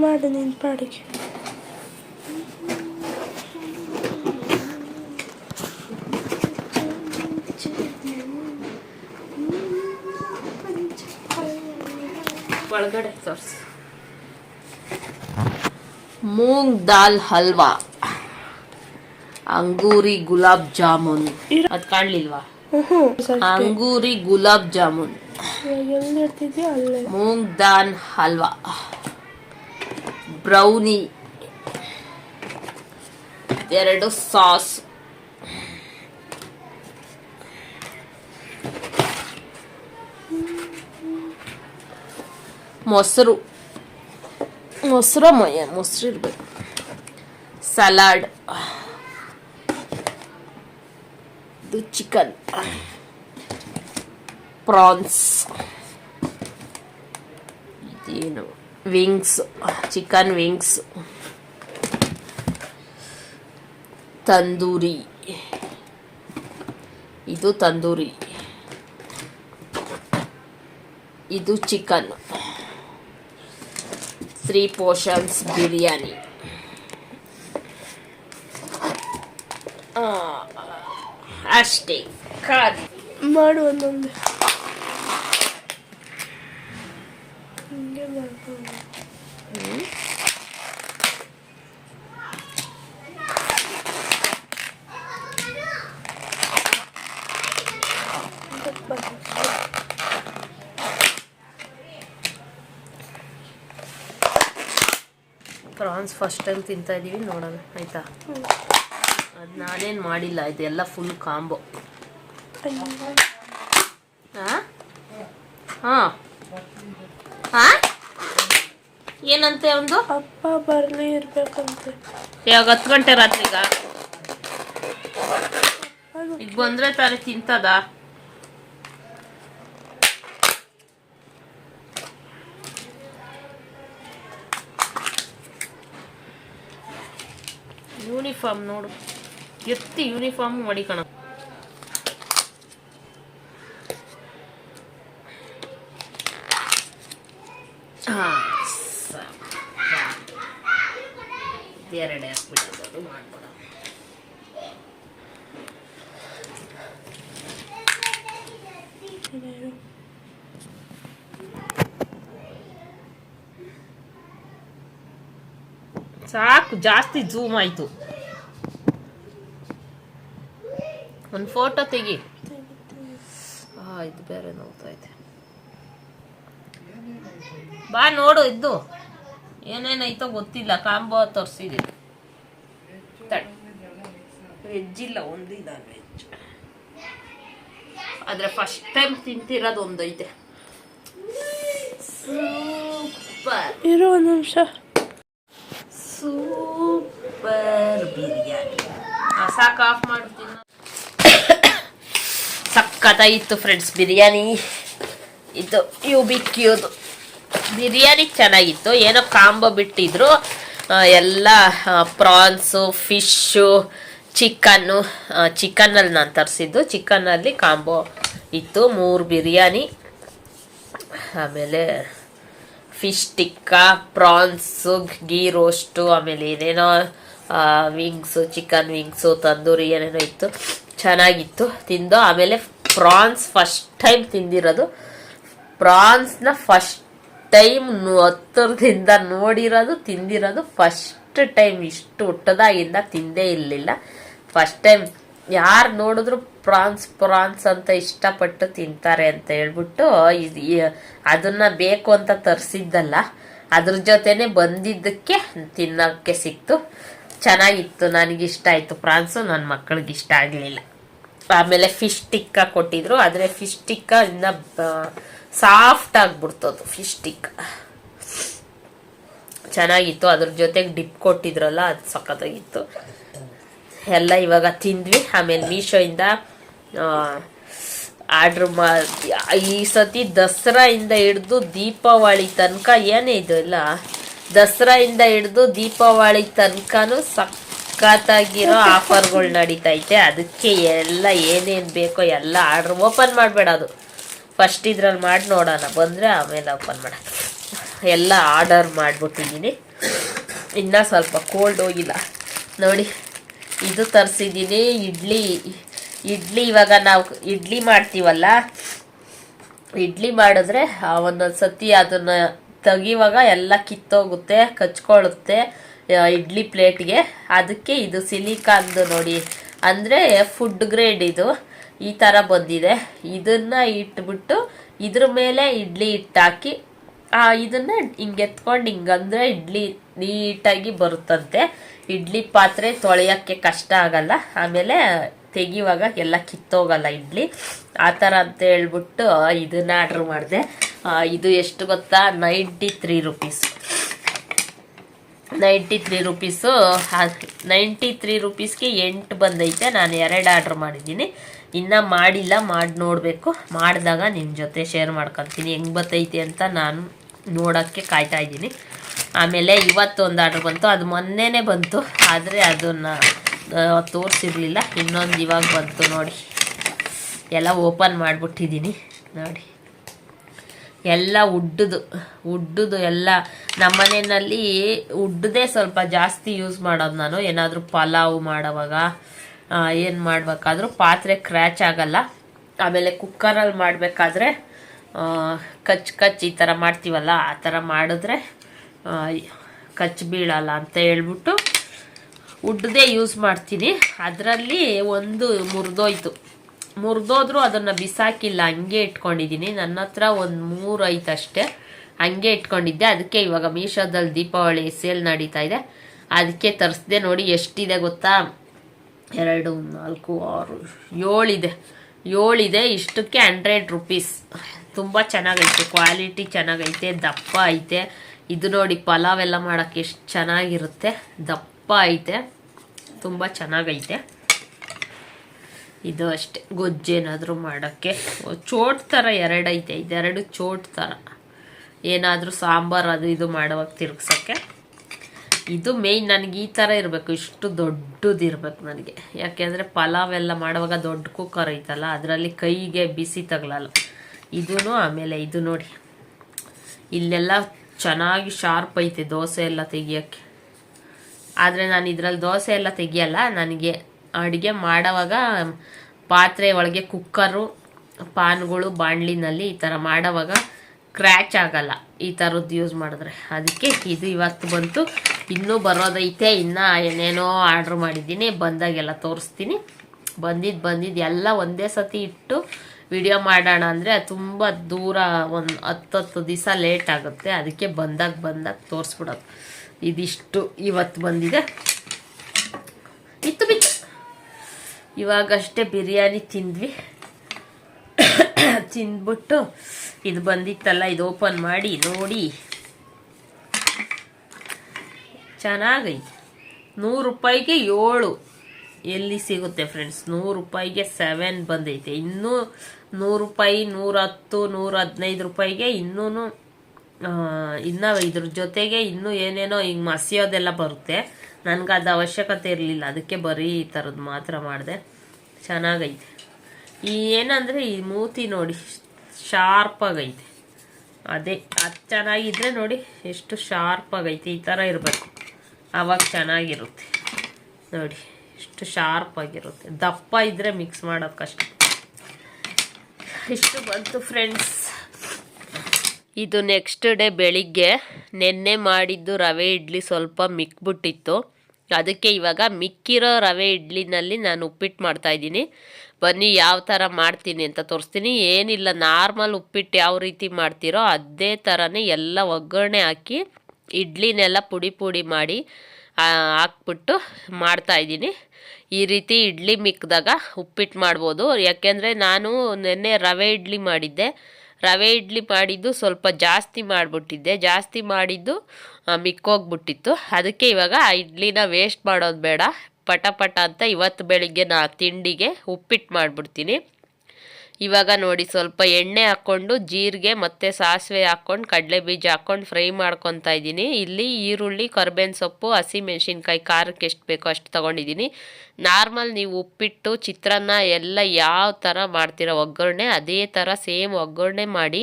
ಮಾಡು ನಿನ್ನ ಪಾಡಿಗೆ. ಒಳಗಡೆ ತೋರಿಸಿ. ಮೂಂಗ್ ದಾಲ್ ಹಲ್ವಾ. ಅಂಗೂರಿ ಗುಲಾಬ್ ಜಾಮೂನ್. ಅದ್ ಕಾಣ್ಲಿಲ್ವಾ? ಅಂಗೂರಿ ಗುಲಾಬ್ ಜಾಮೂನ್. ಮೂಂಗ್ ದಾಲ್ ಹಲ್ವಾ. ಬ್ರೌನಿ. ಎರಡು ಸಾಸ್. ಮೊಸರು. ಮೊಸರು ಮೊಯ ಮೊಸರು ಇರಬೇಕು. ಸಲಾಡ್. ಇದು ಚಿಕನ್. ಪ್ರಾನ್ಸ್. ಇದೇನು? ವಿಂಗ್ಸ್ ಚಿಕನ್ ವಿಂಗ್ಸ್ ತಂದೂರಿ ಇದು ತಂದೂರಿ. ಇದು ಚಿಕನ್ ತ್ರೀ ಪೋರ್ಷನ್ಸ್ ಬಿರಿಯಾನಿ. ಅಷ್ಟೇ. ಖಾಲಿ. ಮಾಡು ಒಂದೊಂದು ಹಿಂಗೆ ಮಾಡ್ಕೊಂಡು ಪ್ರಾನ್ಸ್ ಫಸ್ಟ್ ಟೈಮ್ ತಿಂತಾ ಇದೀವಿ ನೋಡೋಣ ಆಯ್ತಾ? ಅದು ನಾನೇನು ಮಾಡಿಲ್ಲ ಇದೆಲ್ಲ ಫುಲ್ ಕಾಂಬೋ ಹಾಂ ಹಾಂ. ಹಾಂ ಏನಂತೆ ಒಂದು ಅಪ್ಪ ಬರ್ಲಿ ಇರ್ಬೇಕಂತೆ. ಯಾವಾಗ ಹತ್ತು ಗಂಟೆ ರಾತ್ರಿಗ? ಈಗ ಬಂದ್ರೆ ತಾನೇ ತಿಂತದ? ಯೂನಿಫಾರ್ಮ್ ನೋಡು. ಎತ್ತಿ ಯೂನಿಫಾರ್ಮ್ ಮಡಿಕಣ ಎರಡೇ ಸಾಕು ಜಾಸ್ತಿ ಜೂಮ್ ಆಯ್ತು. ಒಂದು ಫೋಟೋ ತೆಗಿ. ಇದು ಬೇರೆ ನೋಡ್ತಾ ಇದೆ ಬಾ ನೋಡು ಇದ್ದು. ಏನೇನೈತೋ ಗೊತ್ತಿಲ್ಲ. ಕಾಂಬೋ ತೋರಿಸಿದೆ. ವೆಜ್ ಇಲ್ಲ ಒಂದಿಲ್ಲ ವೆಜ್ ಆದ್ರೆ ಫಸ್ಟ್ ಟೈಮ್ ತಿಂತಿರೋದು ಒಂದೈತೆ. ಸೂಪರ್ ಇರೋ ಒಂದು ನಿಮಿಷ. ಸೂಪರ್ ಬಿರಿಯಾನಿ. ಸಾಕು ಆಫ್ ಮಾಡ್ತೀನಿ ಸಕ್ಕತ್ತಾಗಿತ್ತು ಫ್ರೆಂಡ್ಸ್ ಬಿರಿಯಾನಿ ಇದು ಯು ಬಿ ಕ್ಯೂದು ಬಿರಿಯಾನಿ ಚೆನ್ನಾಗಿತ್ತು, ಏನೋ ಕಾಂಬೋ ಬಿಟ್ಟಿದ್ರು ಎಲ್ಲ ಪ್ರಾನ್ಸು ಫಿಶ್ಶು ಚಿಕನ್ನು ಚಿಕನ್ನಲ್ಲಿ ನಾನು ತರಿಸಿದ್ದು. ಚಿಕನ್ನಲ್ಲಿ ಕಾಂಬೋ ಇತ್ತು, ಮೂರು ಬಿರಿಯಾನಿ. ಆಮೇಲೆ fish tikka prawns ghee roast ಆಮೇಲೆ ಏನೇನೋ ವಿಂಗ್ಸು ಚಿಕನ್ ವಿಂಗ್ಸು ತಂದೂರಿ ಏನೇನೋ ಇತ್ತು. ಚೆನ್ನಾಗಿತ್ತು, ತಿಂದು, ಆಮೇಲೆ ಪ್ರಾನ್ಸ್ ಫಸ್ಟ್ ಟೈಮ್ ತಿಂದಿರೋದು. ಪ್ರಾನ್ಸ್ನ ಫಸ್ಟ್ ಟೈಮ್ ಹತ್ತಿರದಿಂದ ನೋಡಿರೋದು, ತಿಂದಿರೋದು ಫಸ್ಟ್ ಟೈಮ್. ಇಷ್ಟು ಹುಟ್ಟದಾಗಿಂದ ತಿಂದೇ ಇರಲಿಲ್ಲ. ಫಸ್ಟ್ ಟೈಮ್ ಯಾರು ನೋಡಿದ್ರು ಪ್ರಾನ್ಸ್ ಪ್ರಾನ್ಸ್ ಅಂತ ಇಷ್ಟಪಟ್ಟು ತಿಂತಾರೆ ಅಂತ ಹೇಳ್ಬಿಟ್ಟು ಅದನ್ನ ಬೇಕು ಅಂತ ತರಿಸಿದ್ದಲ್ಲ. ಅದ್ರ ಜೊತೆನೆ ಬಂದಿದ್ದಕ್ಕೆ ತಿನ್ನೋಕ್ಕೆ ಸಿಕ್ತು. ಚೆನ್ನಾಗಿತ್ತು. ನನಗಿಷ್ಟ ಆಯಿತು. ಪ್ರಾನ್ಸು ನನ್ನ ಮಕ್ಕಳಿಗೆ ಇಷ್ಟ ಆಗಲಿಲ್ಲ. ಆಮೇಲೆ ಫಿಶ್ ಟಿಕ್ಕ ಕೊಟ್ಟಿದ್ರು. ಆದರೆ ಫಿಶ್ ಟಿಕ್ಕ ಇನ್ನ ಸಾಫ್ಟ್ ಆಗಿಬಿಡ್ತದು ಫಿಶ್ ಟಿಕ್ ಚೆನ್ನಾಗಿತ್ತು. ಅದ್ರ ಜೊತೆಗೆ ಡಿಪ್ ಕೊಟ್ಟಿದ್ರಲ್ಲ, ಅದು ಸಖತ್ತಾಗಿತ್ತು. ಎಲ್ಲ ಇವಾಗ ತಿಂದ್ವಿ. ಆಮೇಲೆ ಮೀಶೋಯಿಂದ ಆರ್ಡ್ರ್ ಮಾ, ಈ ಸತಿ ದಸರಾಯಿಂದ ಹಿಡ್ದು ದೀಪಾವಳಿ ತನಕ ಏನೇ ಇದು ದಸರಾ ದಸರಾಯಿಂದ ಹಿಡ್ದು ದೀಪಾವಳಿ ತನಕನೂ ಸಖತ್ತಾಗಿರೋ ಆಫರ್ಗಳು ನಡೀತೈತೆ. ಅದಕ್ಕೆ ಎಲ್ಲ ಏನೇನು ಬೇಕೋ ಎಲ್ಲ ಆರ್ಡ್ರ್ ಓಪನ್ ಮಾಡಬೇಡ ಅದು. ಫಸ್ಟ್ ಇದ್ರಲ್ಲಿ ಮಾಡಿ ನೋಡೋಣ. ಬಂದರೆ ಆಮೇಲೆ ಓಪನ್ ಮಾಡೋಣ. ಎಲ್ಲ ಆರ್ಡರ್ ಮಾಡಿಬಿಟ್ಟಿದ್ದೀನಿ. ಇನ್ನೂ ಸ್ವಲ್ಪ ಕೋಲ್ಡ್ ಹೋಗಿಲ್ಲ. ನೋಡಿ, ಇದು ತರಿಸಿದ್ದೀನಿ. ಇಡ್ಲಿ ಇಡ್ಲಿ ಇವಾಗ ನಾವು ಇಡ್ಲಿ ಮಾಡ್ತೀವಲ್ಲ? ಇಡ್ಲಿ ಮಾಡಿದ್ರೆ ಒಂದೊಂದು ಸತಿ ಅದನ್ನ ತೆಗಿವಾಗ ಎಲ್ಲ ಕಿತ್ತೋಗುತ್ತೆ, ಕಚ್ಕೊಳ್ಳುತ್ತೆ. ಇಡ್ಲಿ ಪ್ಲೇಟ್ಗೆ. ಅದಕ್ಕೆ ಇದು ಸಿಲಿಕಾನ್ದು ನೋಡಿ. ಅಂದರೆ ಫುಡ್ ಗ್ರೇಡ್ ಇದು. ಈ ಥರ ಬಂದಿದೆ. ಇದನ್ನು ಇಟ್ಬಿಟ್ಟು ಇದ್ರ ಮೇಲೆ ಇಡ್ಲಿ ಇಟ್ಟಾಕಿ ಆ, ಇದನ್ನ ಹಿಂಗೆ ಎತ್ಕೊಂಡು ಹಿಂಗಂದ್ರೆ ಇಡ್ಲಿ ನೀಟಾಗಿ ಬರುತ್ತಂತೆ. ಇಡ್ಲಿ ಪಾತ್ರೆ ತೊಳೆಯೋಕ್ಕೆ ಕಷ್ಟ ಆಗಲ್ಲ. ಆಮೇಲೆ ತೆಗಿವಾಗ ಎಲ್ಲ ಕಿತ್ತೋಗಲ್ಲ ಇಡ್ಲಿ. ಆ ಥರ ಅಂತ ಹೇಳ್ಬಿಟ್ಟು ಇದನ್ನ ಆರ್ಡ್ರ್ ಮಾಡಿದೆ. ಇದು ಎಷ್ಟು ಗೊತ್ತಾ? Ninety three rupees ninety three rupees ninety three ರುಪೀಸ್ಗೆ ಎಂಟು ಬಂದೈತೆ. ನಾನು ಎರಡು ಆರ್ಡ್ರ್ ಮಾಡಿದ್ದೀನಿ. ಇನ್ನೂ ಮಾಡಿಲ್ಲ, ಮಾಡಿ ನೋಡಬೇಕು. ಮಾಡಿದಾಗ ನಿಮ್ಮ ಜೊತೆ ಶೇರ್ ಮಾಡ್ಕೊತೀನಿ. ಹೆಂಗೆ ಬರ್ತೈತೆ ಅಂತ ನಾನು ನೋಡೋಕ್ಕೆ ಕಾಯ್ತಾ ಇದ್ದೀನಿ. ಆಮೇಲೆ ಇವತ್ತೊಂದು ಆರ್ಡ್ರ್ ಬಂತು. ಅದು ಮೊನ್ನೆನೇ ಬಂತು. ಆದರೆ ಅದನ್ನು ತೋರಿಸಿರ್ಲಿಲ್ಲ. ಇನ್ನೊಂದು ಇವಾಗ ಬಂತು ನೋಡಿ. ಎಲ್ಲ ಓಪನ್ ಮಾಡಿಬಿಟ್ಟಿದ್ದೀನಿ. ನೋಡಿ. ಎಲ್ಲ ಉಡ್ಡದು ಉಡ್ಡದು ಎಲ್ಲ. ನಮ್ಮನೆಯಲ್ಲಿ ಉಡ್ಡದೇ ಸ್ವಲ್ಪ ಜಾಸ್ತಿ ಯೂಸ್ ಮಾಡೋದು ನಾನು. ಏನಾದರೂ ಪಲಾವ್ ಮಾಡೋವಾಗ ಏನು ಮಾಡಬೇಕಾದ್ರೂ ಪಾತ್ರೆ ಕ್ರ್ಯಾಚ್ ಆಗಲ್ಲ. ಆಮೇಲೆ ಕುಕ್ಕರಲ್ಲಿ ಮಾಡಬೇಕಾದ್ರೆ ಕಚ್ ಕಚ್ ಈ ಥರ ಮಾಡ್ತೀವಲ್ಲ, ಆ ಥರ ಮಾಡಿದ್ರೆ ಕಚ್ ಬೀಳಲ್ಲ ಅಂತ ಹೇಳ್ಬಿಟ್ಟು ಉಡ್ಡದೇ ಯೂಸ್ ಮಾಡ್ತೀನಿ. ಅದರಲ್ಲಿ ಒಂದು ಮುರಿದೋಯ್ತು. ಮುರಿದೋದ್ರೂ ಅದನ್ನು ಬಿಸಾಕಿಲ್ಲ, ಹಂಗೆ ಇಟ್ಕೊಂಡಿದ್ದೀನಿ ನನ್ನ ಹತ್ರ ಒಂದು ಮೂರು ಐತಷ್ಟೇ ಹಂಗೆ ಇಟ್ಕೊಂಡಿದ್ದೆ. ಅದಕ್ಕೆ ಇವಾಗ ಮೀಶೋದಲ್ಲಿ ದೀಪಾವಳಿ ಸೇಲ್ ನಡೀತಾ ಇದೆ. ಅದಕ್ಕೆ ತರಿಸ್ದೆ ನೋಡಿ ಎಷ್ಟಿದೆ ಗೊತ್ತಾ? ಎರಡು, ನಾಲ್ಕು, ಆರು, ಏಳಿದೆ. ಏಳಿದೆ. ಇಷ್ಟಕ್ಕೆ ಹಂಡ್ರೆಡ್ ರುಪೀಸ್. ತುಂಬ ಚೆನ್ನಾಗೈತೆ. ಕ್ವಾಲಿಟಿ ಚೆನ್ನಾಗೈತೆ. ದಪ್ಪ ಐತೆ. ಇದು ನೋಡಿ ಪಲಾವ್ ಎಲ್ಲ ಮಾಡೋಕ್ಕೆ ಎಷ್ಟು ಚೆನ್ನಾಗಿರುತ್ತೆ. ದಪ್ಪ ಐತೆ. ತುಂಬ ಚೆನ್ನಾಗೈತೆ. ಇದು ಅಷ್ಟೇ. ಗೊಜ್ಜೇನಾದರೂ ಮಾಡೋಕ್ಕೆ. ಚೋಟ್ ಥರ ಎರಡೈತೆ. ಇದೆರಡು ಚೋಟ್ ಥರ ಏನಾದರೂ ಸಾಂಬಾರು ಅದು ಇದು ಮಾಡುವಾಗ ತಿರುಗ್ಸೋಕ್ಕೆ. ಇದು ಮೇಯ್ನ್ ನನಗೆ ಈ ಥರ ಇರಬೇಕು. ಇಷ್ಟು ದೊಡ್ಡದು ಇರಬೇಕು ನನಗೆ. ಯಾಕೆಂದರೆ ಪಲಾವ್ ಎಲ್ಲ ಮಾಡುವಾಗ ದೊಡ್ಡ ಕುಕ್ಕರ್ ಐತಲ್ಲ, ಅದರಲ್ಲಿ ಕೈಗೆ ಬಿಸಿ ತಗಲಲ್ಲ. ಇದೂ ಆಮೇಲೆ ಇದು ನೋಡಿ. ಇಲ್ಲೆಲ್ಲ ಚೆನ್ನಾಗಿ ಶಾರ್ಪ್ ಐತೆ ದೋಸೆ ಎಲ್ಲ ತೆಗಿಯೋಕ್ಕೆ. ಆದರೆ ನಾನು ಇದರಲ್ಲಿ ದೋಸೆ ಎಲ್ಲ ತೆಗಿಯಲ್ಲ, ನನಗೆ ಅಡುಗೆ ಮಾಡೋವಾಗ ಪಾತ್ರೆ ಒಳಗೆ ಕುಕ್ಕರು ಪಾನ್ಗಳು, ಬಾಣಲಿನಲ್ಲಿ ಈ ಥರ ಮಾಡೋವಾಗ ಕ್ರ್ಯಾಚ್ ಆಗಲ್ಲ. ಈ ಥರದ್ದು ಯೂಸ್ ಮಾಡಿದ್ರೆ. ಅದಕ್ಕೆ ಇದು ಇವತ್ತು ಬಂತು. ಇನ್ನೂ ಬರೋದೈತೆ. ಇನ್ನೂ ಏನೇನೋ ಆರ್ಡ್ರ್ ಮಾಡಿದ್ದೀನಿ. ಬಂದಾಗೆಲ್ಲ ತೋರಿಸ್ತೀನಿ. ಬಂದಿದ್ದು ಬಂದಿದ್ದು ಎಲ್ಲ ಒಂದೇ ಸತಿ ಇಟ್ಟು ವಿಡಿಯೋ ಮಾಡೋಣ ಅಂದರೆ ತುಂಬ ದೂರ ಒಂದು ಹತ್ತತ್ತು ದಿವಸ ಲೇಟ್ ಆಗುತ್ತೆ. ಅದಕ್ಕೆ ಬಂದಾಗ ಬಂದಾಗ ತೋರಿಸ್ಬಿಡೋದು. ಇದಿಷ್ಟು ಇವತ್ತು ಬಂದಿದೆ. ಇವಾಗಷ್ಟೇ ಬಿರಿಯಾನಿ ತಿಂದ್ವಿ. ತಿಂದ್ಬಿಟ್ಟು ಇದು ಬಂದಿತ್ತಲ್ಲ, ಇದು ಓಪನ್ ಮಾಡಿ ನೋಡಿ. ಚೆನ್ನಾಗೈತೆ. ನೂರು ರೂಪಾಯಿಗೆ ಏಳು ಎಲ್ಲಿ ಸಿಗುತ್ತೆ ಫ್ರೆಂಡ್ಸ್ ನೂರು ರೂಪಾಯಿಗೆ ಸೆವೆನ್ ಬಂದೈತೆ. ಇನ್ನೂ ನೂರು ರೂಪಾಯಿ ನೂರ ಹತ್ತು ನೂರ ಹದಿನೈದು ರೂಪಾಯಿಗೆ ಇನ್ನೂ ಇನ್ನು ಇದ್ರ ಜೊತೆಗೆ ಇನ್ನೂ ಏನೇನೋ ಹಿಂಗೆ ಮಸಿಯೋದೆಲ್ಲ ಬರುತ್ತೆ. ನನಗೆ ಅದು ಅವಶ್ಯಕತೆ ಇರಲಿಲ್ಲ. ಅದಕ್ಕೆ ಬರೀ ಈ ಥರದ್ದು ಮಾತ್ರ ಮಾಡಿದೆ. ಚೆನ್ನಾಗೈತೆ. ಈ ಏನಂದರೆ ಈ ಮೂತಿ ನೋಡಿ ಶಾರ್ಪಾಗೈತೆ. ಅದೇ, ಅದು ಚೆನ್ನಾಗಿದ್ರೆ ನೋಡಿ ಎಷ್ಟು ಶಾರ್ಪಾಗೈತೆ. ಈ ಥರ ಇರಬೇಕು. ಆವಾಗ ಚೆನ್ನಾಗಿರುತ್ತೆ. ನೋಡಿ, ಎಷ್ಟು ಶಾರ್ಪಾಗಿರುತ್ತೆ. ದಪ್ಪ ಇದ್ದರೆ ಮಿಕ್ಸ್ ಮಾಡೋದು ಕಷ್ಟ. ಇಷ್ಟು ಬಂತು ಫ್ರೆಂಡ್ಸ್ ಇದು ನೆಕ್ಸ್ಟ್ ಡೇ ಬೆಳಿಗ್ಗೆ ನೆನ್ನೆ ಮಾಡಿದ್ದು ರವೆ ಇಡ್ಲಿ ಸ್ವಲ್ಪ ಮಿಕ್ಬಿಟ್ಟಿತ್ತು. ಅದಕ್ಕೆ ಇವಾಗ ಮಿಕ್ಕಿರೋ ರವೆ ಇಡ್ಲಿನಲ್ಲಿ ನಾನು ಉಪ್ಪಿಟ್ಟು ಮಾಡ್ತಾಯಿದ್ದೀನಿ ಬನ್ನಿ ಯಾವ ಥರ ಮಾಡ್ತೀನಿ ಅಂತ ತೋರಿಸ್ತೀನಿ. ಏನಿಲ್ಲ, ನಾರ್ಮಲ್ ಉಪ್ಪಿಟ್ಟು ಯಾವ ರೀತಿ ಮಾಡ್ತೀರೋ ಅದೇ ಥರನೇ ಎಲ್ಲ ಒಗ್ಗರಣೆ ಹಾಕಿ ಇಡ್ಲಿನೆಲ್ಲ ಪುಡಿ ಪುಡಿ ಮಾಡಿ ಹಾಕ್ಬಿಟ್ಟು ಮಾಡ್ತಾಯಿದ್ದೀನಿ ಈ ರೀತಿ ಇಡ್ಲಿ ಮಿಕ್ಕಿದಾಗ ಉಪ್ಪಿಟ್ಟು ಮಾಡ್ಬೋದು. ಯಾಕೆಂದರೆ ನಾನು ನೆನ್ನೆ ರವೆ ಇಡ್ಲಿ ಮಾಡಿದ್ದೆ. ರವೆ ಇಡ್ಲಿ ಮಾಡಿದ್ದು ಸ್ವಲ್ಪ ಜಾಸ್ತಿ ಮಾಡಿಬಿಟ್ಟಿದ್ದೆ. ಜಾಸ್ತಿ ಮಾಡಿದ್ದು ಮಿಕ್ಕೋಗ್ಬಿಟ್ಟಿತ್ತು. ಅದಕ್ಕೆ ಇವಾಗ ಆ ಇಡ್ಲಿನ ವೇಸ್ಟ್ ಮಾಡೋದು ಬೇಡ. ಪಟ ಪಟ ಅಂತ ಇವತ್ತು ಬೆಳಿಗ್ಗೆ ನಾ ತಿಂಡಿಗೆ ಉಪ್ಪಿಟ್ಟು ಮಾಡಿಬಿಡ್ತೀನಿ. ಇವಾಗ ನೋಡಿ ಸ್ವಲ್ಪ ಎಣ್ಣೆ ಹಾಕ್ಕೊಂಡು ಜೀರಿಗೆ ಮತ್ತು ಸಾಸಿವೆ ಹಾಕ್ಕೊಂಡು ಕಡಲೆ ಬೀಜ ಹಾಕ್ಕೊಂಡು ಫ್ರೈ ಮಾಡ್ಕೊತಾ ಇದ್ದೀನಿ. ಇಲ್ಲಿ ಈರುಳ್ಳಿ, ಕರ್ಬೇವಿನ ಸೊಪ್ಪು, ಹಸಿ ಮೆಣಸಿನ್ಕಾಯಿ, ಖಾರಕ್ಕೆ ಎಷ್ಟು ಬೇಕೋ ಅಷ್ಟು ತೊಗೊಂಡಿದ್ದೀನಿ. ನಾರ್ಮಲ್ ನೀವು ಉಪ್ಪಿಟ್ಟು, ಚಿತ್ರಾನ್ನ ಎಲ್ಲ ಯಾವ ಥರ ಮಾಡ್ತೀರಾ ಒಗ್ಗರಣೆ, ಅದೇ ಥರ ಸೇಮ್ ಒಗ್ಗರಣೆ ಮಾಡಿ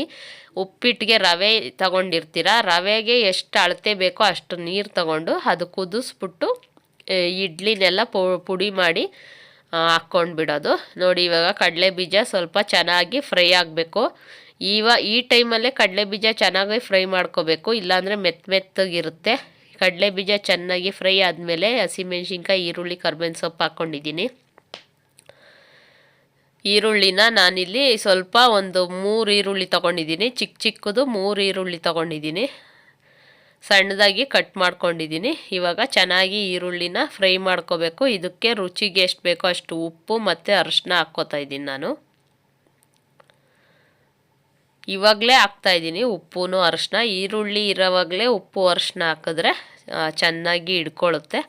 ಉಪ್ಪಿಟ್ಟಿಗೆ ರವೆ ತಗೊಂಡಿರ್ತೀರ, ರವೆಗೆ ಎಷ್ಟು ಅಳತೆ ಬೇಕೋ ಅಷ್ಟು ನೀರು ತಗೊಂಡು ಅದು ಕುದಿಸ್ಬಿಟ್ಟು ಇಡ್ಲಿನೆಲ್ಲ ಪುಡಿ ಮಾಡಿ ಹಾಕ್ಕೊಂಡು ಬಿಡೋದು. ನೋಡಿ, ಇವಾಗ ಕಡಲೆ ಬೀಜ ಸ್ವಲ್ಪ ಚೆನ್ನಾಗಿ ಫ್ರೈ ಆಗಬೇಕು. ಇವ, ಈ ಟೈಮಲ್ಲೇ ಕಡಲೆ ಬೀಜ ಚೆನ್ನಾಗಿ ಫ್ರೈ ಮಾಡ್ಕೋಬೇಕು. ಇಲ್ಲಾಂದರೆ ಮೆತ್ತ ಮೆತ್ತಗಿರುತ್ತೆ. ಕಡಲೆ ಬೀಜ ಚೆನ್ನಾಗಿ ಫ್ರೈ ಆದಮೇಲೆ ಹಸಿಮೆಣ್ಸಿನ್ಕಾಯಿ, ಈರುಳ್ಳಿ, ಕರ್ಬೇವಿನ ಸೊಪ್ಪು ಹಾಕ್ಕೊಂಡಿದ್ದೀನಿ. ಈರುಳ್ಳಿನ ನಾನಿಲ್ಲಿ ಸ್ವಲ್ಪ ಒಂದು ಮೂರು ಈರುಳ್ಳಿ ತೊಗೊಂಡಿದ್ದೀನಿ. ಚಿಕ್ಕ ಚಿಕ್ಕದು ಮೂರು ಈರುಳ್ಳಿ ತೊಗೊಂಡಿದ್ದೀನಿ. ಸಣ್ಣದಾಗಿ ಕಟ್ ಮಾಡ್ಕೊಂಡಿದ್ದೀನಿ. ಇವಾಗ ಚೆನ್ನಾಗಿ ಈರುಳ್ಳಿನ ಫ್ರೈ ಮಾಡ್ಕೋಬೇಕು. ಇದಕ್ಕೆ ರುಚಿಗೆ ಎಷ್ಟು ಬೇಕೋ ಅಷ್ಟು ಉಪ್ಪು ಮತ್ತು ಅರಶಿನ ಹಾಕ್ಕೋತಾ ಇದ್ದೀನಿ ನಾನು. ಇವಾಗಲೇ ಹಾಕ್ತಾ ಇದ್ದೀನಿ ಉಪ್ಪು ಅರಶಿನ ಈರುಳ್ಳಿ ಇರೋವಾಗಲೇ ಉಪ್ಪು ಅರಶಿನ ಹಾಕಿದ್ರೆ ಚೆನ್ನಾಗಿ ಹಿಡ್ಕೊಳ್ಳುತ್ತೆ.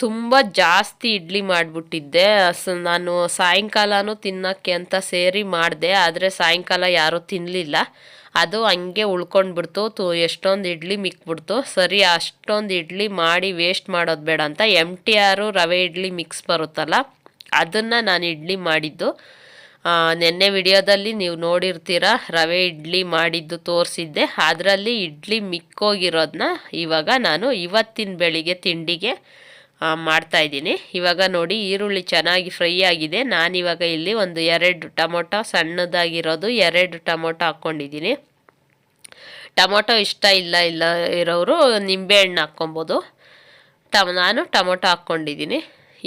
ತುಂಬ ಜಾಸ್ತಿ ಇಡ್ಲಿ ಮಾಡಿಬಿಟ್ಟಿದ್ದೆ. ನಾನು ಸಾಯಂಕಾಲನೂ ತಿನ್ನೋಕ್ಕೆ ಅಂತ ಸೇರಿ ಮಾಡಿದೆ. ಆದರೆ ಸಾಯಂಕಾಲ ಯಾರೂ ತಿನ್ನಲಿಲ್ಲ ಅದು ಹಂಗೆ ಉಳ್ಕೊಂಡ್ಬಿಡ್ತು, ತು ಎಷ್ಟೊಂದು ಇಡ್ಲಿ ಮಿಕ್ಬಿಡ್ತು. ಸರಿ, ಅಷ್ಟೊಂದು ಇಡ್ಲಿ ಮಾಡಿ ವೇಸ್ಟ್ ಮಾಡೋದು ಬೇಡ ಅಂತ ಎಂ ಟಿ ಆರು ರವೆ ಇಡ್ಲಿ ಮಿಕ್ಸ್ ಬರುತ್ತಲ್ಲ, ಅದನ್ನು ನಾನು ಇಡ್ಲಿ ಮಾಡಿದ್ದು. ನಿನ್ನೆ ವಿಡಿಯೋದಲ್ಲಿ ನೀವು ನೋಡಿರ್ತೀರ, ರವೆ ಇಡ್ಲಿ ಮಾಡಿದ್ದು ತೋರಿಸಿದ್ದೆ. ಅದರಲ್ಲಿ ಇಡ್ಲಿ ಮಿಕ್ಕೋಗಿರೋದನ್ನ ಇವಾಗ ನಾನು ಇವತ್ತಿನ ಬೆಳಿಗ್ಗೆ ತಿಂಡಿಗೆ ಆ, ಮಾಡ್ತಾ ಇದ್ದೀನಿ. ಇವಾಗ ನೋಡಿ ಈರುಳ್ಳಿ ಚೆನ್ನಾಗಿ ಫ್ರೈ ಆಗಿದೆ. ನಾನಿವಾಗ ಇಲ್ಲಿ ಒಂದು ಎರಡು ಟೊಮೊಟೊ ಸಣ್ಣದಾಗಿರೋದು ಎರಡು ಟೊಮೊಟೊ ಹಾಕ್ಕೊಂಡಿದ್ದೀನಿ. ಟೊಮೊಟೊ ಇಷ್ಟ ಇಲ್ಲ ಇಲ್ಲ ಇರೋರು ನಿಂಬೆಹಣ್ಣು ಹಾಕ್ಕೊಬೋದು. ಟಮ್ ನಾನು ಟೊಮೊಟೊ ಹಾಕ್ಕೊಂಡಿದ್ದೀನಿ.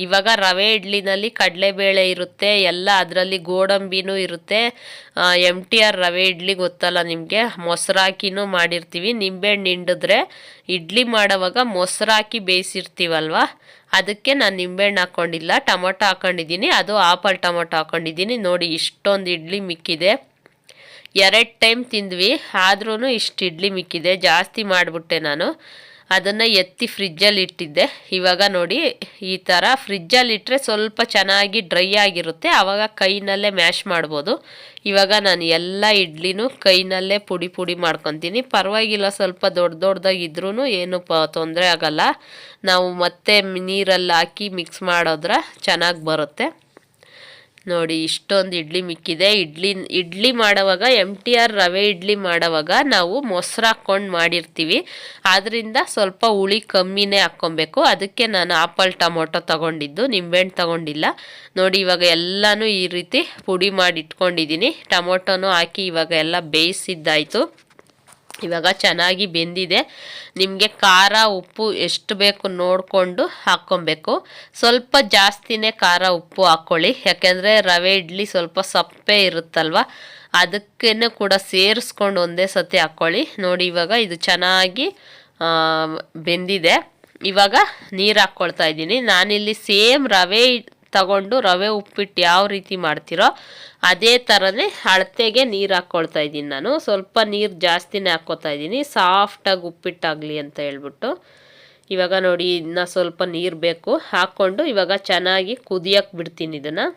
ಇವಾಗ ರವೆ ಇಡ್ಲಿನಲ್ಲಿ ಕಡಲೆಬೇಳೆ ಇರುತ್ತೆ, ಎಲ್ಲ ಅದರಲ್ಲಿ ಗೋಡಂಬಿನೂ ಇರುತ್ತೆ. ಎಂ ಟಿ ಆರ್ ರವೆ ಇಡ್ಲಿ ಗೊತ್ತಲ್ಲ ನಿಮಗೆ? ಮೊಸರಾಕಿನೂ ಮಾಡಿರ್ತೀವಿ. ನಿಂಬೆಹಣ್ಣು ಹಿಂಡಿದ್ರೆ ಇಡ್ಲಿ ಮಾಡೋವಾಗ ಮೊಸರಾಕಿ ಬೇಯಿಸಿರ್ತೀವಲ್ವ? ಅದಕ್ಕೆ ನಾನು ನಿಂಬೆಹಣ್ಣು ಹಾಕ್ಕೊಂಡಿಲ್ಲ ಟೊಮೊಟೊ ಹಾಕ್ಕೊಂಡಿದ್ದೀನಿ ಅದು ಆಪಲ್ ಟೊಮೊಟೊ ಹಾಕ್ಕೊಂಡಿದ್ದೀನಿ ನೋಡಿ, ಇಷ್ಟೊಂದು ಇಡ್ಲಿ ಮಿಕ್ಕಿದೆ. ಎರಡು ಟೈಮ್ ತಿಂದ್ವಿ. ಆದ್ರೂ ಇಷ್ಟು ಇಡ್ಲಿ ಮಿಕ್ಕಿದೆ. ಜಾಸ್ತಿ ಮಾಡಿಬಿಟ್ಟೆ ನಾನು. ಅದನ್ನು ಎತ್ತಿ ಫ್ರಿಜ್ಜಲ್ಲಿ ಇಟ್ಟಿದ್ದೆ. ಇವಾಗ ನೋಡಿ, ಈ ಥರ ಫ್ರಿಜ್ಜಲ್ಲಿ ಇಟ್ಟರೆ ಸ್ವಲ್ಪ ಚೆನ್ನಾಗಿ ಡ್ರೈ ಆಗಿರುತ್ತೆ. ಆವಾಗ ಕೈನಲ್ಲೇ ಮ್ಯಾಶ್ ಮಾಡ್ಬೋದು. ಇವಾಗ ನಾನು ಎಲ್ಲ ಇಡ್ಲಿನೂ ಕೈನಲ್ಲೇ ಪುಡಿ ಪುಡಿ ಮಾಡ್ಕೊತೀನಿ. ಪರವಾಗಿಲ್ಲ, ಸ್ವಲ್ಪ ದೊಡ್ಡ ದೊಡ್ಡದಾಗಿದ್ರೂ ಏನು ಪ, ತೊಂದರೆ ಆಗಲ್ಲ. ನಾವು ಮತ್ತೆ ನೀರಲ್ಲಿ ಹಾಕಿ ಮಿಕ್ಸ್ ಮಾಡಿದ್ರೆ ಚೆನ್ನಾಗಿ ಬರುತ್ತೆ. ನೋಡಿ, ಇಷ್ಟೊಂದು ಇಡ್ಲಿ ಮಿಕ್ಕಿದೆ. ಇಡ್ಲಿ ಇಡ್ಲಿ ಮಾಡೋವಾಗ ಎಂ ಟಿ ಆರ್ ರವೆ ಇಡ್ಲಿ ಮಾಡೋವಾಗ ನಾವು ಮೊಸರು ಹಾಕ್ಕೊಂಡು ಮಾಡಿರ್ತೀವಿ. ಆದ್ದರಿಂದ ಸ್ವಲ್ಪ ಹುಳಿ ಕಮ್ಮಿನೇ ಹಾಕ್ಕೊಬೇಕು. ಅದಕ್ಕೆ ನಾನು ಆಪಲ್ ಟೊಮೊಟೊ ತಗೊಂಡಿದ್ದು. ನಿಂಬೆಹಣ್ಣು ತಗೊಂಡಿಲ್ಲ. ನೋಡಿ, ಇವಾಗ ಎಲ್ಲನೂ ಈ ರೀತಿ ಪುಡಿ ಮಾಡಿ ಇಟ್ಕೊಂಡಿದ್ದೀನಿ. ಟೊಮೊಟೊನೂ ಹಾಕಿ ಇವಾಗ ಎಲ್ಲ ಬೇಯಿಸಿದ್ದಾಯಿತು. ಇವಾಗ ಚೆನ್ನಾಗಿ ಬೆಂದಿದೆ. ನಿಮಗೆ ಖಾರ, ಉಪ್ಪು ಎಷ್ಟು ಬೇಕು ನೋಡಿಕೊಂಡು ಹಾಕ್ಕೊಬೇಕು. ಸ್ವಲ್ಪ ಜಾಸ್ತಿನೇ ಖಾರ, ಉಪ್ಪು ಹಾಕ್ಕೊಳ್ಳಿ. ಯಾಕೆಂದರೆ ರವೆ, ಇಡ್ಲಿ ಸ್ವಲ್ಪ ಸಪ್ಪೆ ಇರುತ್ತಲ್ವ? ಅದಕ್ಕೇ ಕೂಡ ಸೇರಿಸ್ಕೊಂಡು ಒಂದೇ ಸತಿ ಹಾಕ್ಕೊಳ್ಳಿ. ನೋಡಿ, ಇವಾಗ ಇದು ಚೆನ್ನಾಗಿ ಬೆಂದಿದೆ. ಇವಾಗ ನೀರು ಹಾಕ್ಕೊಳ್ತಾ ಇದ್ದೀನಿ. ನಾನಿಲ್ಲಿ ಸೇಮ್ ರವೆ ತಗೊಂಡು ರವೆ, ಉಪ್ಪಿಟ್ಟು ಯಾವ ರೀತಿ ಮಾಡ್ತೀರೋ ಅದೇ ಥರನೇ ಅಳತೆಗೆ ನೀರು ಹಾಕ್ಕೊಳ್ತಾ ಇದ್ದೀನಿ ನಾನು. ಸ್ವಲ್ಪ ನೀರು ಜಾಸ್ತಿನೇ ಹಾಕ್ಕೊತಾ ಇದ್ದೀನಿ. ಸಾಫ್ಟಾಗಿ ಉಪ್ಪಿಟ್ಟಾಗಲಿ ಅಂತ ಹೇಳ್ಬಿಟ್ಟು. ಇವಾಗ ನೋಡಿ, ಇನ್ನು ಸ್ವಲ್ಪ ನೀರು ಬೇಕು. ಹಾಕ್ಕೊಂಡು ಇವಾಗ ಚೆನ್ನಾಗಿ ಕುದಿಯಕ್ಕೆ ಬಿಡ್ತೀನಿ ಇದನ್ನು.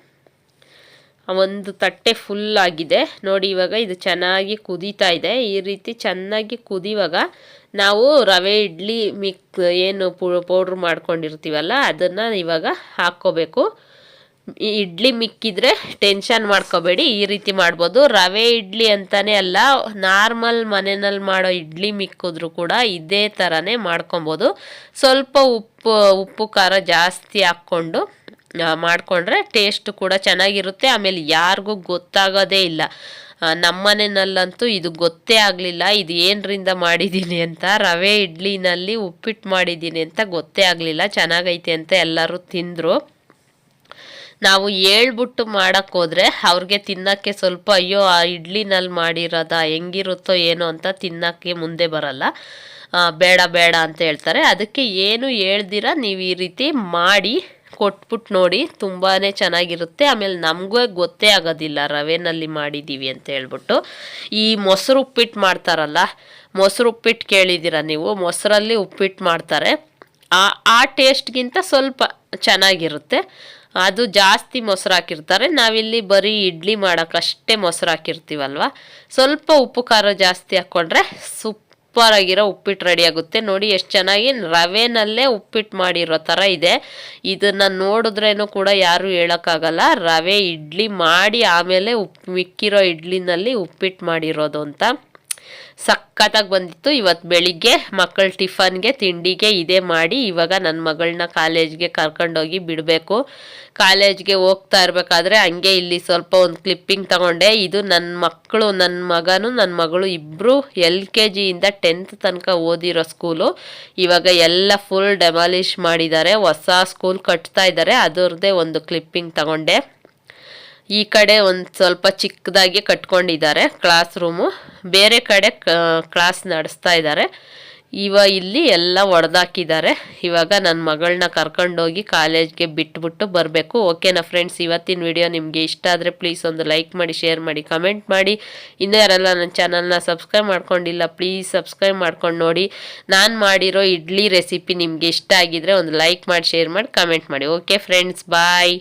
ಒಂದು ತಟ್ಟೆ ಫುಲ್ ಆಗಿದೆ. ನೋಡಿ ಇವಾಗ ಇದು ಚೆನ್ನಾಗಿ ಕುದೀತಾ ಇದೆ. ಈ ರೀತಿ ಚೆನ್ನಾಗಿ ಕುದಿವಾಗ ನಾವು ರವೆ, ಇಡ್ಲಿ ಮಿಕ್ ಏನು ಪೌಡ್ರ್ ಮಾಡ್ಕೊಂಡಿರ್ತೀವಲ್ಲ, ಅದನ್ನು ಇವಾಗ ಹಾಕ್ಕೋಬೇಕು. ಇಡ್ಲಿ ಮಿಕ್ಕಿದ್ರೆ ಟೆನ್ಷನ್ ಮಾಡ್ಕೋಬೇಡಿ, ಈ ರೀತಿ ಮಾಡ್ಬೋದು. ರವೆ, ಇಡ್ಲಿ ಅಂತಲೇ ಅಲ್ಲ, ನಾರ್ಮಲ್ ಮನೆಯಲ್ಲಿ ಮಾಡೋ ಇಡ್ಲಿ ಮಿಕ್ಕಿದ್ರು ಕೂಡ ಇದೇ ಥರನೇ ಮಾಡ್ಕೊಬೋದು. ಸ್ವಲ್ಪ ಉಪ್ಪು ಉಪ್ಪು, ಖಾರ ಜಾಸ್ತಿ ಹಾಕ್ಕೊಂಡು ಮಾಡಿಕೊಂಡ್ರೆ ಟೇಸ್ಟ್ ಕೂಡ ಚೆನ್ನಾಗಿರುತ್ತೆ. ಆಮೇಲೆ ಯಾರಿಗೂ ಗೊತ್ತಾಗೋದೇ ಇಲ್ಲ. ನಮ್ಮನೆಯಲ್ಲಂತೂ ಇದು ಗೊತ್ತೇ ಆಗಲಿಲ್ಲ, ಇದು ಏನರಿಂದ ಮಾಡಿದ್ದೀನಿ ಅಂತ, ರವೆ ಇಡ್ಲಿನಲ್ಲಿ ಉಪ್ಪಿಟ್ಟು ಮಾಡಿದ್ದೀನಿ ಅಂತ ಗೊತ್ತೇ ಆಗಲಿಲ್ಲ, ಚೆನ್ನಾಗೈತೆ ಅಂತ ಎಲ್ಲರೂ ತಿಂದರು. ನಾವು ಹೇಳ್ಬಿಟ್ಟು ಮಾಡಕ್ಕೆ ಹೋದರೆ ಅವ್ರಿಗೆ ತಿನ್ನೋಕ್ಕೆ ಸ್ವಲ್ಪ, ಅಯ್ಯೋ, ಆ ಇಡ್ಲಿನಲ್ಲಿ ಮಾಡಿರೋದ, ಹೆಂಗಿರುತ್ತೋ ಏನೋ ಅಂತ ತಿನ್ನೋಕ್ಕೆ ಮುಂದೆ ಬರಲ್ಲ. ಬೇಡ ಬೇಡ ಅಂತ ಹೇಳ್ತಾರೆ. ಅದಕ್ಕೆ ಏನು ಹೇಳ್ದಿರ, ನೀವು ಈ ರೀತಿ ಮಾಡಿ ಕೊಟ್ಬಿಟ್ಟು ನೋಡಿ ತುಂಬಾ ಚೆನ್ನಾಗಿರುತ್ತೆ. ಆಮೇಲೆ ನಮಗೂ ಗೊತ್ತೇ ಆಗೋದಿಲ್ಲ ರವೆನಲ್ಲಿ ಮಾಡಿದ್ದೀವಿ ಅಂತ ಹೇಳ್ಬಿಟ್ಟು. ಈ ಮೊಸರು ಉಪ್ಪಿಟ್ಟು ಮಾಡ್ತಾರಲ್ಲ, ಮೊಸರು ಉಪ್ಪಿಟ್ಟು ಕೇಳಿದ್ದೀರ ನೀವು? ಮೊಸರಲ್ಲಿ ಉಪ್ಪಿಟ್ಟು ಮಾಡ್ತಾರೆ. ಆ ಆ ಟೇಸ್ಟ್ಗಿಂತ ಸ್ವಲ್ಪ ಚೆನ್ನಾಗಿರುತ್ತೆ. ಅದು ಜಾಸ್ತಿ ಮೊಸರು ಹಾಕಿರ್ತಾರೆ. ನಾವಿಲ್ಲಿ ಬರೀ ಇಡ್ಲಿ ಮಾಡೋಕ್ಕಷ್ಟೇ ಮೊಸರು ಹಾಕಿರ್ತೀವಲ್ವ? ಸ್ವಲ್ಪ ಉಪ್ಪು ಖಾರ ಜಾಸ್ತಿ ಹಾಕ್ಕೊಂಡ್ರೆ ಸೂಪರ್ ಆಗಿರೋ ಉಪ್ಪಿಟ್ಟು ರೆಡಿ ಆಗುತ್ತೆ. ನೋಡಿ ಎಷ್ಟು ಚೆನ್ನಾಗಿ ರವೆನಲ್ಲೇ ಉಪ್ಪಿಟ್ಟು ಮಾಡಿರೋ ಥರ ಇದೆ. ಇದನ್ನು ನೋಡಿದ್ರೇನು ಕೂಡ ಯಾರು ಹೇಳೋಕ್ಕಾಗಲ್ಲ. ರವೆ, ಇಡ್ಲಿ ಮಾಡಿ ಆಮೇಲೆ ಉಪ್ಪು ಮಿಕ್ಕಿರೋ ಇಡ್ಲಿನಲ್ಲಿ ಉಪ್ಪಿಟ್ಟು ಮಾಡಿರೋದು ಅಂತ. ಸಖತ್ತಾಗಿ ಬಂದಿತ್ತು. ಇವತ್ತು ಬೆಳಿಗ್ಗೆ ಮಕ್ಕಳ ಟಿಫನ್ಗೆ, ತಿಂಡಿಗೆ ಇದೇ ಮಾಡಿ ಇವಾಗ ನನ್ನ ಮಗಳನ್ನ ಕಾಲೇಜ್ಗೆ ಕರ್ಕೊಂಡೋಗಿ ಬಿಡಬೇಕು. ಕಾಲೇಜ್ಗೆ ಹೋಗ್ತಾ ಇರಬೇಕಾದ್ರೆ ಹಂಗೆ ಇಲ್ಲಿ ಸ್ವಲ್ಪ ಒಂದು ಕ್ಲಿಪ್ಪಿಂಗ್ ತಗೊಂಡೆ. ಇದು ನನ್ನ ಮಕ್ಕಳು ನನ್ನ ಮಗನು ನನ್ನ ಮಗಳು ಇಬ್ಬರು ಎಲ್ ಕೆ ಜಿಯಿಂದ ಟೆಂತ್ ತನಕ ಓದಿರೋ ಸ್ಕೂಲು. ಇವಾಗ ಎಲ್ಲ ಫುಲ್ ಡೆಮಾಲಿಷ್ ಮಾಡಿದ್ದಾರೆ. ಹೊಸ ಸ್ಕೂಲ್ ಕಟ್ತಾ ಇದ್ದಾರೆ. ಅದರದ್ದೇ ಒಂದು ಕ್ಲಿಪ್ಪಿಂಗ್ ತಗೊಂಡೆ. ಈ ಕಡೆ ಒಂದು ಸ್ವಲ್ಪ ಚಿಕ್ಕದಾಗಿ ಕಟ್ಕೊಂಡಿದ್ದಾರೆ ಕ್ಲಾಸ್ ರೂಮು ಬೇರೆ ಕಡೆ ಕ್ಲಾಸ್ ನಡೆಸ್ತಾ ಇದ್ದಾರೆ. ಇವ ಇಲ್ಲಿ ಎಲ್ಲ ಒಡೆದಾಕಿದ್ದಾರೆ. ಇವಾಗ ನನ್ನ ಮಗಳನ್ನ ಕರ್ಕೊಂಡೋಗಿ ಕಾಲೇಜ್ಗೆ ಬಿಟ್ಬಿಟ್ಟು ಬರಬೇಕು. ಓಕೆನಾ ಫ್ರೆಂಡ್ಸ್ ಇವತ್ತಿನ ವಿಡಿಯೋ ನಿಮಗೆ ಇಷ್ಟ ಆದರೆ ಪ್ಲೀಸ್ ಒಂದು ಲೈಕ್ ಮಾಡಿ ಶೇರ್ ಮಾಡಿ ಕಮೆಂಟ್ ಮಾಡಿ. ಇನ್ನೂ ಯಾರೆಲ್ಲ ನನ್ನ ಚಾನಲ್ನ ಸಬ್ಸ್ಕ್ರೈಬ್ ಮಾಡ್ಕೊಂಡಿಲ್ಲ ಪ್ಲೀಸ್ ಸಬ್ಸ್ಕ್ರೈಬ್ ಮಾಡ್ಕೊಂಡು ನೋಡಿ. ನಾನು ಮಾಡಿರೋ ಇಡ್ಲಿ ರೆಸಿಪಿ ನಿಮಗೆ ಇಷ್ಟ ಆಗಿದ್ರೆ ಒಂದು ಲೈಕ್ ಮಾಡಿ ಶೇರ್ ಮಾಡಿ ಕಮೆಂಟ್ ಮಾಡಿ. Okay friends bye